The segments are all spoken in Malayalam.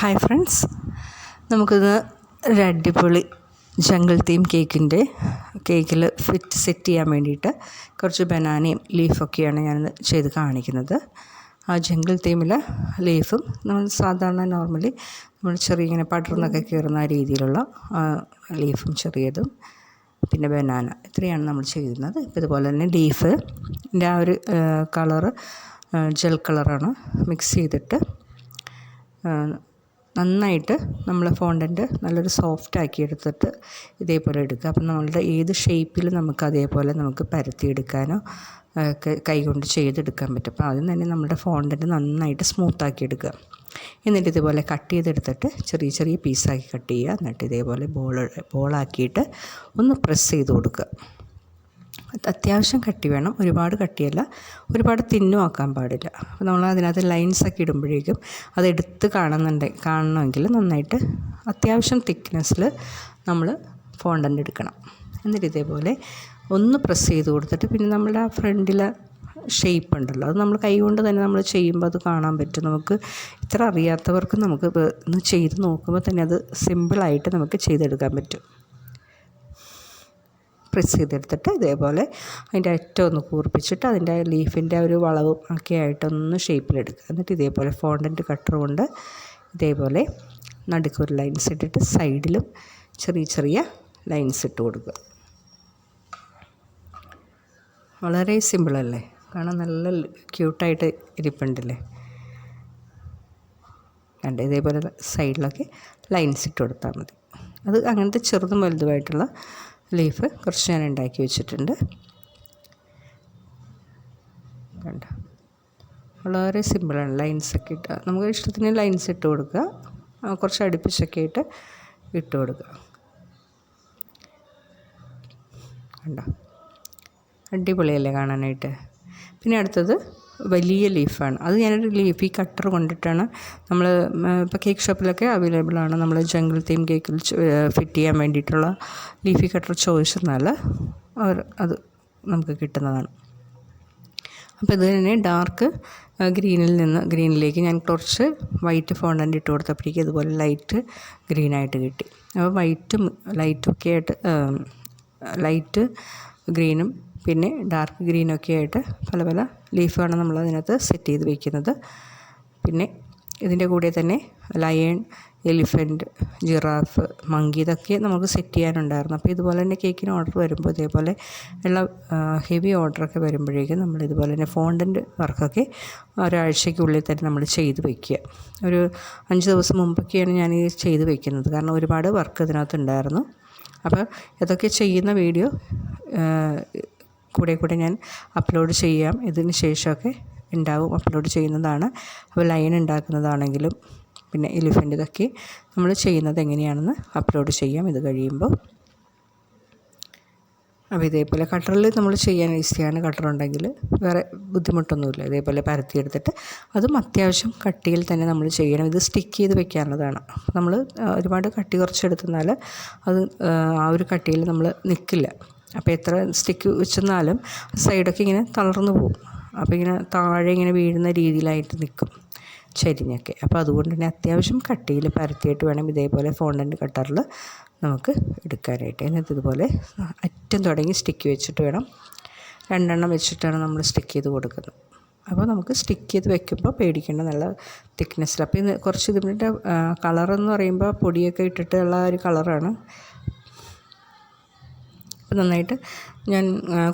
Hi friends. നമുക്കിന്ന് ഒരു അടിപൊളി ജംഗിൾ തീം കേക്കിന്റെ കേക്കിൽ ഫിറ്റ് സെറ്റ് ചെയ്യാൻ വേണ്ടിയിട്ട് കുറച്ച് ബനാനയും ലീഫൊക്കെയാണ് ഞാൻ ചെയ്ത് കാണിക്കുന്നത്. ആ ജംഗിൾ തീമിൽ ലീഫും നമ്മൾ സാധാരണ നോർമലി നമ്മൾ ചെറിയ ഇങ്ങനെ പടർന്നൊക്കെ കയറുന്ന രീതിയിലുള്ള ലീഫും ചെറിയതും പിന്നെ ബനാന ഇത്രയാണ് നമ്മൾ ചെയ്യുന്നത്. ഇപ്പോൾ ഇതുപോലെ തന്നെ ലീഫ് ആ ഒരു കളറ് ജെൽ കളറാണ് മിക്സ് ചെയ്തിട്ട് നന്നായിട്ട് നമ്മൾ ഫോണ്ടന്റ് നല്ലൊരു സോഫ്റ്റ് ആക്കി എടുത്തിട്ട് ഇതേപോലെ എടുക്കുക. അപ്പം നമ്മളുടെ ഏത് ഷേപ്പിൽ നമുക്ക് അതേപോലെ നമുക്ക് പരത്തിയെടുക്കാനോ ഒക്കെ കൈകൊണ്ട് ചെയ്തെടുക്കാൻ പറ്റും. അപ്പോൾ ആദ്യം തന്നെ നമ്മുടെ ഫോണ്ടന്റ് നന്നായിട്ട് സ്മൂത്താക്കി എടുക്കുക. എന്നിട്ട് ഇതുപോലെ കട്ട് ചെയ്തെടുത്തിട്ട് ചെറിയ ചെറിയ പീസാക്കി കട്ട് ചെയ്യുക. എന്നിട്ട് ഇതേപോലെ ബോൾ ബോളാക്കിയിട്ട് ഒന്ന് പ്രസ് ചെയ്ത് കൊടുക്കുക. അത്യാവശ്യം കട്ടി വേണം. ഒരുപാട് കട്ടിയല്ല. ഒരുപാട് തിന്നും ആക്കാൻ പാടില്ല. അപ്പോൾ നമ്മൾ അതിനകത്ത് ലൈൻസൊക്കെ ഇടുമ്പോഴേക്കും അത് എടുത്ത് കാണുന്നുണ്ട് കാണണമെങ്കിൽ നന്നായിട്ട് അത്യാവശ്യം തിക്നെസ്സിൽ നമ്മൾ ഫോണ്ടന്റ് എടുക്കണം. എന്നിട്ട് ഇതേപോലെ ഒന്ന് പ്രസ് ചെയ്ത് കൊടുത്തിട്ട് പിന്നെ നമ്മുടെ ആ ഫ്രണ്ടിലെ ഷേപ്പ് ഉണ്ടല്ലോ. അത് നമ്മൾ കൈകൊണ്ട് തന്നെ നമ്മൾ ചെയ്യുമ്പോൾ അത് കാണാൻ പറ്റും. നമുക്ക് ഇത്ര അറിയാത്തവർക്ക് നമുക്ക് ഒന്ന് ചെയ്ത് നോക്കുമ്പോൾ തന്നെ അത് സിമ്പിളായിട്ട് നമുക്ക് ചെയ്തെടുക്കാൻ പറ്റും. പ്രസ് ചെയ്തെടുത്തിട്ട് ഇതേപോലെ അതിന്റെ അറ്റം ഒന്ന് കൂർപ്പിച്ചിട്ട് അതിന്റെ ലീഫിന്റെ ഒരു വളവും ഒക്കെ ആയിട്ടൊന്ന് ഷേപ്പിലെടുക്കുക എന്നിട്ട് ഇതേപോലെ ഫോണ്ടന്റ് കട്ടർ കൊണ്ട് ഇതേപോലെ നടുക്കൊരു ലൈൻസ് ഇട്ടിട്ട് സൈഡിലും ചെറിയ ചെറിയ ലൈൻസ് ഇട്ട് കൊടുക്കുക. വളരെ സിമ്പിളല്ലേ കാണാൻ നല്ല ക്യൂട്ടായിട്ട് ഇരിപ്പുണ്ടല്ലേ? കണ്ട് ഇതേപോലെ സൈഡിലൊക്കെ ലൈൻസ് ഇട്ട് കൊടുത്താൽ മതി. അത് അങ്ങനത്തെ ചെറുതും വലുതുമായിട്ടുള്ള ലീഫ് കുറച്ച് ഞാൻ ഉണ്ടാക്കി വെച്ചിട്ടുണ്ട്. കണ്ട? വളരെ സിമ്പിളാണ് ലൈൻസൊക്കെ ഇട്ട്. നമുക്ക് ഇഷ്ടത്തിന് ലൈൻസ് ഇട്ട് കൊടുക്കുക. കുറച്ച് അടുപ്പിച്ചൊക്കെ ആയിട്ട് ഇട്ട് കൊടുക്കുക. കണ്ടോ? അടിപൊളിയല്ലേ കാണാനായിട്ട്? പിന്നെ അടുത്തത് വലിയ ലീഫാണ്. അത് ഞാനൊരു ലീഫ് ഈ കട്ടർ കൊണ്ടിട്ടാണ് നമ്മൾ ഇപ്പോൾ കേക്ക് ഷോപ്പിലൊക്കെ അവൈലബിൾ ആണ്. നമ്മൾ ജംഗിൾ തീം കേക്കിൽ ഫിറ്റ് ചെയ്യാൻ വേണ്ടിയിട്ടുള്ള ലീഫി കട്ടർ ചോദിച്ചെന്നാൽ അവർ അത് നമുക്ക് കിട്ടുന്നതാണ്. അപ്പോൾ ഇത് തന്നെ ഡാർക്ക് ഗ്രീനിൽ നിന്ന് ഗ്രീനിലേക്ക് ഞാൻ കുറച്ച് വൈറ്റ് ഫോണ്ടന്റ് ഇട്ട് കൊടുത്തപ്പോഴേക്കും ഇതുപോലെ ലൈറ്റ് ഗ്രീനായിട്ട് കിട്ടി. അപ്പോൾ വൈറ്റും ലൈറ്റും ഒക്കെ ആയിട്ട് ലൈറ്റ് ഗ്രീനും പിന്നെ ഡാർക്ക് ഗ്രീനൊക്കെ ആയിട്ട് പല പല ലീഫാണ് നമ്മൾ അതിനകത്ത് സെറ്റ് ചെയ്ത് വയ്ക്കുന്നത് പിന്നെ ഇതിന്റെ കൂടെ തന്നെ ലയൺ എലിഫന്റ് ജിറാഫ് മങ്കി ഇതൊക്കെ നമുക്ക് സെറ്റ് ചെയ്യാനുണ്ടായിരുന്നു. അപ്പോൾ ഇതുപോലെ തന്നെ കേക്കിന് ഓർഡർ വരുമ്പോൾ ഇതേപോലെ ഉള്ള ഹെവി ഓർഡറൊക്കെ വരുമ്പോഴേക്കും നമ്മൾ ഇതുപോലെ തന്നെ ഫോണ്ടന്റ് വർക്കൊക്കെ ഒരാഴ്ചയ്ക്കുള്ളിൽ തന്നെ നമ്മൾ ചെയ്ത് വയ്ക്കുക ഒരു അഞ്ച് ദിവസം മുമ്പൊക്കെയാണ് ഞാൻ ഈ ചെയ്ത് വയ്ക്കുന്നത് കാരണം ഒരുപാട് വർക്ക് ഇതിനകത്ത് അപ്പോൾ ഇതൊക്കെ ചെയ്യുന്ന വീഡിയോ കൂടെ കൂടെ ഞാൻ അപ്ലോഡ് ചെയ്യാം. ഇതിന് ശേഷമൊക്കെ ഉണ്ടാവും അപ്ലോഡ് ചെയ്യുന്നതാണ്. അപ്പോൾ ലൈൻ ഉണ്ടാക്കുന്നതാണെങ്കിലും പിന്നെ എലിഫന്റ് ഇതൊക്കെ നമ്മൾ ചെയ്യുന്നത് എങ്ങനെയാണെന്ന് അപ്ലോഡ് ചെയ്യാം. ഇത് കഴിയുമ്പോൾ അപ്പോൾ ഇതേപോലെ കട്ടറിൽ നമ്മൾ ചെയ്യാൻ ഈസിയാണ്. കട്ടർ ഉണ്ടെങ്കിൽ വേറെ ബുദ്ധിമുട്ടൊന്നുമില്ല. ഇതേപോലെ പരത്തിയെടുത്തിട്ട് അതും അത്യാവശ്യം കട്ടിയിൽ തന്നെ നമ്മൾ ചെയ്യണം. ഇത് സ്റ്റിക്ക് ചെയ്ത് വെക്കാനുള്ളതാണ് നമ്മൾ ഒരുപാട് കട്ടി കുറച്ചെടുത്തെന്നാൽ അത് ആ ഒരു കട്ടിയിൽ നമ്മൾ നിൽക്കില്ല. അപ്പോൾ എത്ര സ്റ്റിക്ക് വെച്ചെന്നാലും സൈഡൊക്കെ ഇങ്ങനെ തളർന്നു പോകും. അപ്പോൾ ഇങ്ങനെ താഴെ ഇങ്ങനെ വീഴുന്ന രീതിയിലായിട്ട് നിൽക്കും ചരിഞ്ഞൊക്കെ. അപ്പോൾ അതുകൊണ്ട് തന്നെ അത്യാവശ്യം കട്ടിയിൽ പരത്തിയിട്ട് വേണം ഇതേപോലെ ഫോണ്ടന്റ് കട്ടറിൽ നമുക്ക് എടുക്കാനായിട്ട്. എന്നിട്ട് ഇതുപോലെ അറ്റം തുടങ്ങി സ്റ്റിക്ക് വെച്ചിട്ട് വേണം. രണ്ടെണ്ണം വെച്ചിട്ടാണ് നമ്മൾ സ്റ്റിക്ക് ചെയ്ത് കൊടുക്കുന്നത്. അപ്പോൾ നമുക്ക് സ്റ്റിക്ക് ചെയ്ത് വെക്കുമ്പോൾ പേടിക്കേണ്ട നല്ല തിക്നെസ്സിൽ അപ്പോൾ ഇത് കുറച്ച് ഇതിന്റെ കളറെന്ന് പറയുമ്പോൾ പൊടിയൊക്കെ ഇട്ടിട്ടുള്ള ഒരു കളറാണ് അപ്പോൾ നന്നായിട്ട് ഞാൻ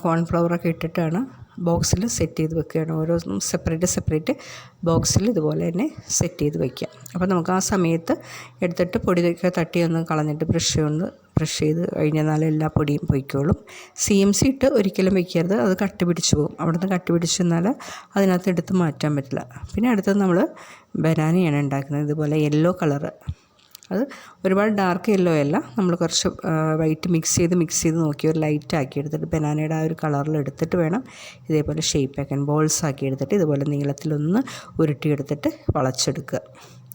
കോൺഫ്ലവറൊക്കെ ഇട്ടിട്ടാണ് ബോക്സിൽ സെറ്റ് ചെയ്ത് വെക്കുകയാണ്. ഓരോന്നും സെപ്പറേറ്റ് സെപ്പറേറ്റ് ബോക്സിൽ ഇതുപോലെ തന്നെ സെറ്റ് ചെയ്ത് വയ്ക്കുക അപ്പോൾ നമുക്ക് ആ സമയത്ത് എടുത്തിട്ട് പൊടിയൊക്കെ തട്ടി ഒന്ന് കളഞ്ഞിട്ട് ബ്രഷ് കൊണ്ട് ബ്രഷ് ചെയ്ത് കഴിഞ്ഞാൽ എല്ലാ പൊടിയും പൊയ്ക്കോളും. സി എം സി ഇട്ട് ഒരിക്കലും വയ്ക്കരുത് അത് കട്ടി പിടിച്ച് പോകും. അവിടുന്ന് കട്ടി പിടിച്ച് നിന്നാൽ അതിനകത്ത് എടുത്ത് മാറ്റാൻ പറ്റില്ല. പിന്നെ അടുത്തത് നമ്മൾ ബനാനയാണ് ഉണ്ടാക്കുന്നത്. ഇതുപോലെ യെല്ലോ കളറ് അത് ഒരുപാട് ഡാർക്ക് യെല്ലോ അല്ല. നമ്മൾ കുറച്ച് വൈറ്റ് മിക്സ് ചെയ്ത് മിക്സ് ചെയ്ത് നോക്കി ഒരു ലൈറ്റ് ആക്കി എടുത്തിട്ട് ബനാനയുടെ ആ ഒരു കളറിൽ എടുത്തിട്ട് വേണം ഇതേപോലെ ഷേപ്പ് ആക്കാൻ ബോൾസ് ആക്കി എടുത്തിട്ട് ഇതുപോലെ നീളത്തിലൊന്ന് ഉരുട്ടിയെടുത്തിട്ട് വളച്ചെടുക്കുക.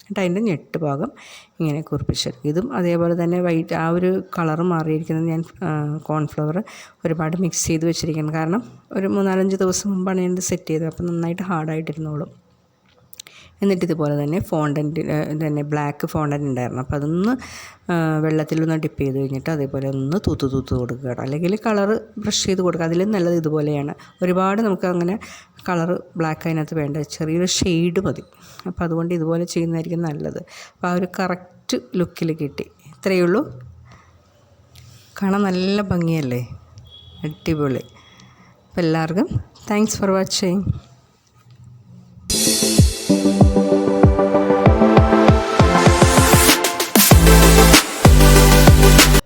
എന്നിട്ട് അതിന്റെ ഞെട്ട് ഭാഗം ഇങ്ങനെ കുറിപ്പിച്ചെടുക്കും ഇതും അതേപോലെ തന്നെ വൈറ്റ് ആ ഒരു കളർ മാറിയിരിക്കുന്നത് ഞാൻ കോൺഫ്ലവർ ഒരുപാട് മിക്സ് ചെയ്ത് വെച്ചിരിക്കണം കാരണം ഒരു മൂന്നാലഞ്ച് ദിവസം മുമ്പാണ് ഞാനിത് സെറ്റ് ചെയ്തത്. അപ്പോൾ നന്നായിട്ട് ഹാർഡായിട്ടിരുന്നോളും എന്നിട്ട് ഇതുപോലെ തന്നെ ഫോണ്ടന്റ് തന്നെ ബ്ലാക്ക് ഫോണ്ടന്റ് ഉണ്ടായിരുന്നു. അപ്പോൾ അതൊന്ന് വെള്ളത്തിലൊന്ന് ഡിപ്പ് ചെയ്ത് കഴിഞ്ഞിട്ട് അതേപോലെ ഒന്ന് തൂത്ത് തൂത്ത് കൊടുക്കുക അല്ലെങ്കിൽ കളർ ബ്രഷ് ചെയ്ത് കൊടുക്കുക. അതിലും നല്ലത് ഇതുപോലെയാണ്. ഒരുപാട് നമുക്ക് അങ്ങനെ കളറ് ബ്ലാക്ക് അതിനകത്ത് വേണ്ട. ചെറിയൊരു ഷെയ്ഡ് മതി. അപ്പോൾ അതുകൊണ്ട് ഇതുപോലെ ചെയ്യുന്നതായിരിക്കും നല്ലത്. അപ്പോൾ ആ ഒരു കറക്റ്റ് ലുക്കിൽ കിട്ടി. ഇത്രയേ ഉള്ളൂ. കാണാൻ നല്ല ഭംഗിയല്ലേ? അടിപൊളി. അപ്പോൾ എല്ലാവർക്കും താങ്ക്സ് ഫോർ വാച്ചിങ്